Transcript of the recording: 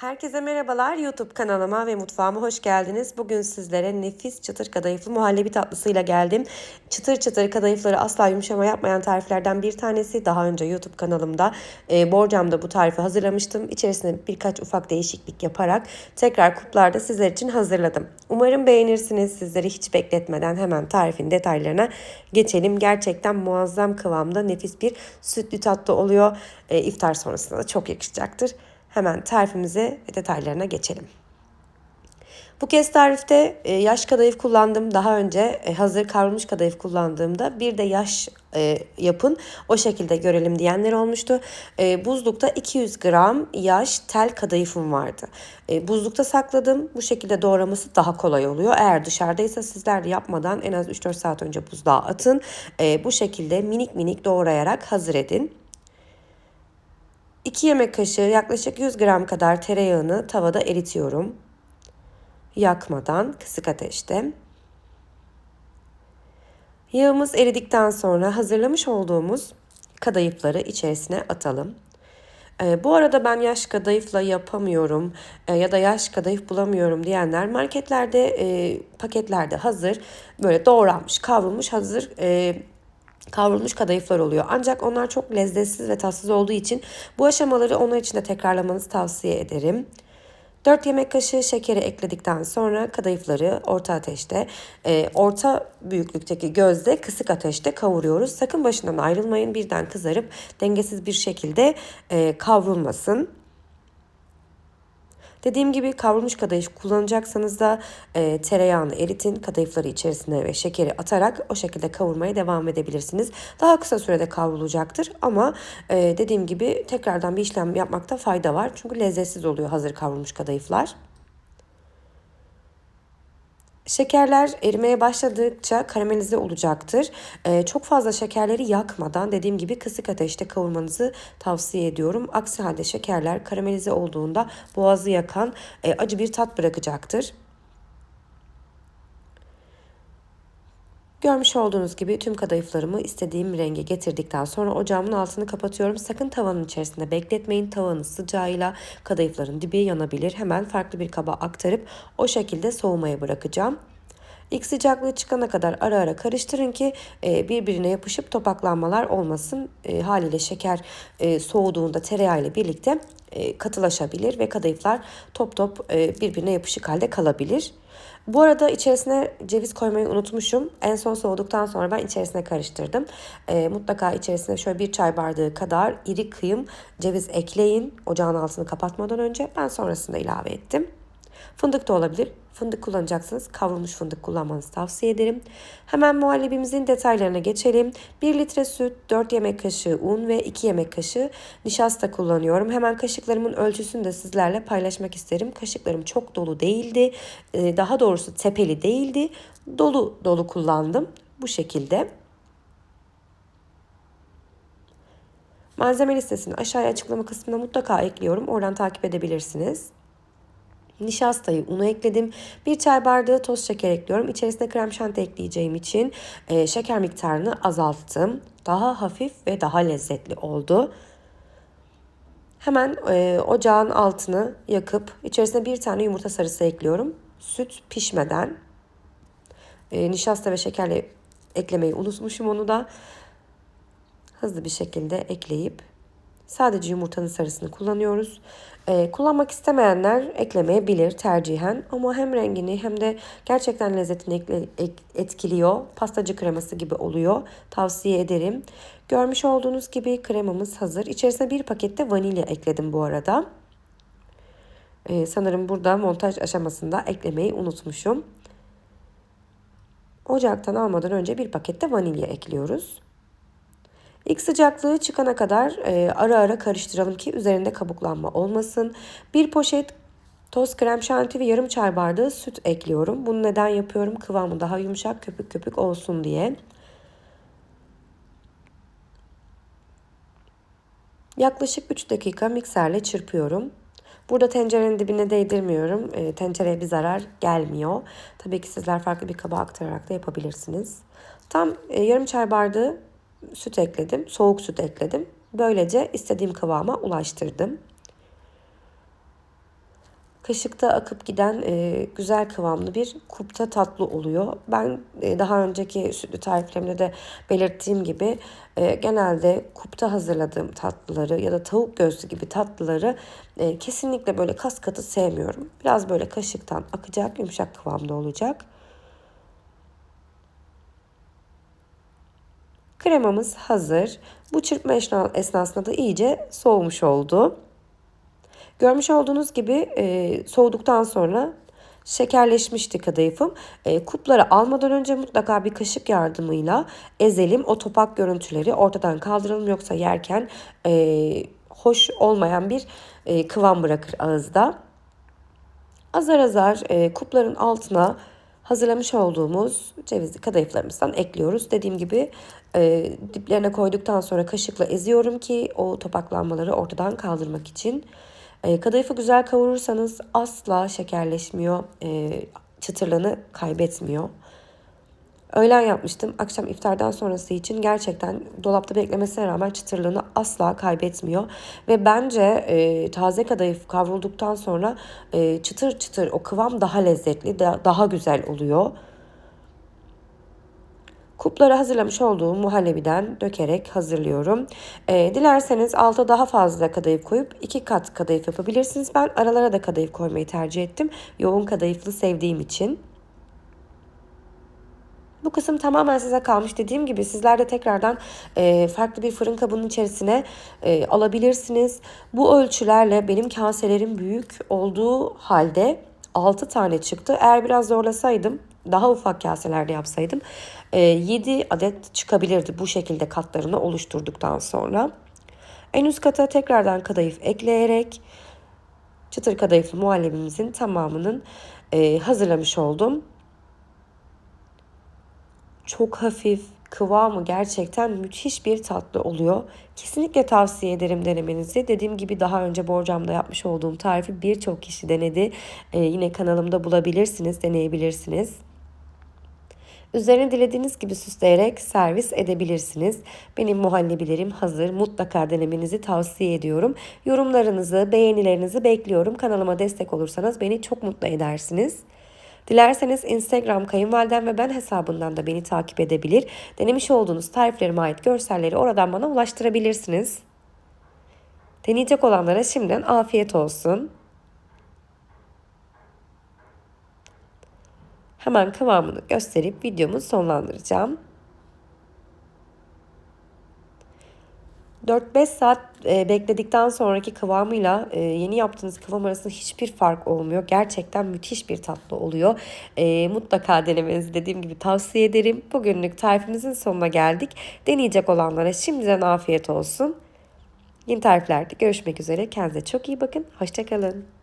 Herkese merhabalar. YouTube kanalıma ve mutfağıma hoş geldiniz. Bugün sizlere nefis çıtır kadayıflı muhallebi tatlısıyla geldim. Çıtır çıtır kadayıfları asla yumuşama yapmayan tariflerden bir tanesi. Daha önce YouTube kanalımda e, borcamda bu tarifi hazırlamıştım. İçerisine birkaç ufak değişiklik yaparak tekrar kuplarda sizler için hazırladım. Umarım beğenirsiniz. Sizleri hiç bekletmeden hemen tarifin detaylarına geçelim. Gerçekten muazzam kıvamda nefis bir sütlü tatlı oluyor. E, iftar sonrasında da çok yakışacaktır. Hemen tarifimize ve detaylarına geçelim. Bu kez tarifte e, yaş kadayıf kullandım. Daha önce e, hazır kavrulmuş kadayıf kullandığımda bir de yaş e, yapın o şekilde görelim diyenler olmuştu. Buzlukta 200 gram yaş tel kadayıfım vardı. Buzlukta sakladım. Bu şekilde doğraması daha kolay oluyor. Eğer dışarıdaysa sizler yapmadan en az 3-4 saat önce buzluğa atın. Bu şekilde minik minik doğrayarak hazır edin. 2 yemek kaşığı yaklaşık 100 gram kadar tereyağını tavada eritiyorum. Yakmadan kısık ateşte. Yağımız eridikten sonra hazırlamış olduğumuz kadayıfları içerisine atalım. Ee, bu arada ben yaş kadayıfla yapamıyorum e, ya da yaş kadayıf bulamıyorum diyenler marketlerde e, paketlerde hazır böyle doğranmış kavrulmuş hazır e, kavrulmuş kadayıflar oluyor. Ancak onlar çok lezzetsiz ve tatsız olduğu için bu aşamaları onlar için de tekrarlamanızı tavsiye ederim. 4 yemek kaşığı şekeri ekledikten sonra kadayıfları orta ateşte, e, orta büyüklükteki gözde kısık ateşte kavuruyoruz. Sakın başından ayrılmayın birden kızarıp dengesiz bir şekilde e, kavrulmasın. Dediğim gibi kavrulmuş kadayıf kullanacaksanız da e, tereyağını eritin. Kadayıfları içerisine ve şekeri atarak o şekilde kavurmaya devam edebilirsiniz. Daha kısa sürede kavrulacaktır ama e, dediğim gibi tekrardan bir işlem yapmakta fayda var. Çünkü lezzetsiz oluyor hazır kavrulmuş kadayıflar. Şekerler erimeye başladıkça karamelize olacaktır. Ee, çok fazla şekerleri yakmadan dediğim gibi kısık ateşte kavurmanızı tavsiye ediyorum. Aksi halde şekerler karamelize olduğunda boğazı yakan e, acı bir tat bırakacaktır. Görmüş olduğunuz gibi tüm kadayıflarımı istediğim renge getirdikten sonra ocağımın altını kapatıyorum. Sakın tavanın içerisinde bekletmeyin. Tavanın sıcağıyla kadayıfların dibi yanabilir. Hemen farklı bir kaba aktarıp o şekilde soğumaya bırakacağım. İlk sıcaklığı çıkana kadar ara ara karıştırın ki e, birbirine yapışıp topaklanmalar olmasın. E, haliyle şeker e, soğuduğunda tereyağı ile birlikte katılaşabilir ve kadayıflar top top birbirine yapışık halde kalabilir. Bu arada içerisine ceviz koymayı unutmuşum. En son soğuduktan sonra ben içerisine karıştırdım. E, mutlaka içerisine şöyle bir çay bardağı kadar iri kıyım ceviz ekleyin. Ocağın altını kapatmadan önce ben sonrasında ilave ettim. Fındık da olabilir. Fındık kullanacaksınız. Kavrulmuş fındık kullanmanızı tavsiye ederim. Hemen muhallebimizin detaylarına geçelim. 1 litre süt, 4 yemek kaşığı un ve 2 yemek kaşığı nişasta kullanıyorum. Hemen kaşıklarımın ölçüsünü de sizlerle paylaşmak isterim. Kaşıklarım çok dolu değildi. Ee, daha doğrusu tepeli değildi. Dolu dolu kullandım. Bu şekilde. Malzeme listesini aşağıya açıklama kısmına mutlaka ekliyorum. Oradan takip edebilirsiniz. Nişastayı, unu ekledim. Bir çay bardağı toz şeker ekliyorum. İçerisine krem şanti ekleyeceğim için e, şeker miktarını azalttım. Daha hafif ve daha lezzetli oldu. Hemen e, ocağın altını yakıp içerisine bir tane yumurta sarısı ekliyorum. Süt pişmeden. E, nişasta ve şekerle eklemeyi unutmuşum onu da. Hızlı bir şekilde ekleyip Sadece yumurtanın sarısını kullanıyoruz. Ee, kullanmak istemeyenler eklemeyebilir tercihen ama hem rengini hem de gerçekten lezzetini etkiliyor. Pastacı kreması gibi oluyor. Tavsiye ederim. Görmüş olduğunuz gibi kremamız hazır. İçerisine bir pakette vanilya ekledim bu arada. Ee, sanırım burada montaj aşamasında eklemeyi unutmuşum. Ocaktan almadan önce bir pakette vanilya ekliyoruz. İlk sıcaklığı çıkana kadar e, ara ara karıştıralım ki üzerinde kabuklanma olmasın. Bir poşet toz krem şanti ve yarım çay bardağı süt ekliyorum. Bunu neden yapıyorum? Kıvamı daha yumuşak köpük köpük olsun diye. Yaklaşık 3 dakika mikserle çırpıyorum. Burada tencerenin dibine değdirmiyorum. E, tencereye bir zarar gelmiyor. Tabii ki sizler farklı bir kaba aktararak da yapabilirsiniz. Tam e, yarım çay bardağı süt ekledim. Soğuk süt ekledim. Böylece istediğim kıvama ulaştırdım. kaşıkta akıp giden e, güzel kıvamlı bir kupta tatlı oluyor. Ben e, daha önceki sütlü tariflerimde de belirttiğim gibi e, genelde kupta hazırladığım tatlıları ya da tavuk göğsü gibi tatlıları e, kesinlikle böyle kas katı sevmiyorum. Biraz böyle kaşıktan akacak, yumuşak kıvamda olacak. Kremamız hazır. Bu çırpma esnasında da iyice soğumuş oldu. Görmüş olduğunuz gibi e, soğuduktan sonra şekerleşmişti kadayıfım. E, kupları almadan önce mutlaka bir kaşık yardımıyla ezelim. O topak görüntüleri ortadan kaldıralım yoksa yerken e, hoş olmayan bir e, kıvam bırakır ağızda. Azar azar e, kupların altına hazırlamış olduğumuz cevizli kadayıflarımızdan ekliyoruz. Dediğim gibi e, diplerine koyduktan sonra kaşıkla eziyorum ki o topaklanmaları ortadan kaldırmak için. E, kadayıfı güzel kavurursanız asla şekerleşmiyor, e, çıtırlığını kaybetmiyor. Öğlen yapmıştım. Akşam iftardan sonrası için gerçekten dolapta beklemesine rağmen çıtırlığını asla kaybetmiyor. Ve bence e, taze kadayıf kavrulduktan sonra e, çıtır çıtır o kıvam daha lezzetli, da, daha güzel oluyor. Kupları hazırlamış olduğum muhallebiden dökerek hazırlıyorum. E, dilerseniz alta daha fazla kadayıf koyup iki kat kadayıf yapabilirsiniz. Ben aralara da kadayıf koymayı tercih ettim. Yoğun kadayıflı sevdiğim için. Bu kısım tamamen size kalmış. Dediğim gibi sizler de tekrardan e, farklı bir fırın kabının içerisine e, alabilirsiniz. Bu ölçülerle benim kaselerim büyük olduğu halde 6 tane çıktı. Eğer biraz zorlasaydım daha ufak kaselerde yapsaydım 7 e, adet çıkabilirdi bu şekilde katlarını oluşturduktan sonra. En üst kata tekrardan kadayıf ekleyerek çıtır kadayıflı muhallebimizin tamamının e, hazırlamış oldum. Çok hafif, kıvamı gerçekten müthiş bir tatlı oluyor. Kesinlikle tavsiye ederim denemenizi. Dediğim gibi daha önce borcamda yapmış olduğum tarifi birçok kişi denedi. Ee, yine kanalımda bulabilirsiniz, deneyebilirsiniz. Üzerine dilediğiniz gibi süsleyerek servis edebilirsiniz. Benim muhallebilerim hazır. Mutlaka denemenizi tavsiye ediyorum. Yorumlarınızı, beğenilerinizi bekliyorum. Kanalıma destek olursanız beni çok mutlu edersiniz. Dilerseniz Instagram kayınvalidem ve ben hesabından da beni takip edebilir. Denemiş olduğunuz tariflerime ait görselleri oradan bana ulaştırabilirsiniz. Deneyecek olanlara şimdiden afiyet olsun. Hemen kıvamını gösterip videomu sonlandıracağım. 4-5 saat e, bekledikten sonraki kıvamıyla e, yeni yaptığınız kıvam arasında hiçbir fark olmuyor. Gerçekten müthiş bir tatlı oluyor. E, mutlaka denemenizi dediğim gibi tavsiye ederim. Bugünlük tarifimizin sonuna geldik. Deneyecek olanlara şimdiden afiyet olsun. Yeni tariflerde görüşmek üzere. Kendinize çok iyi bakın. Hoşçakalın.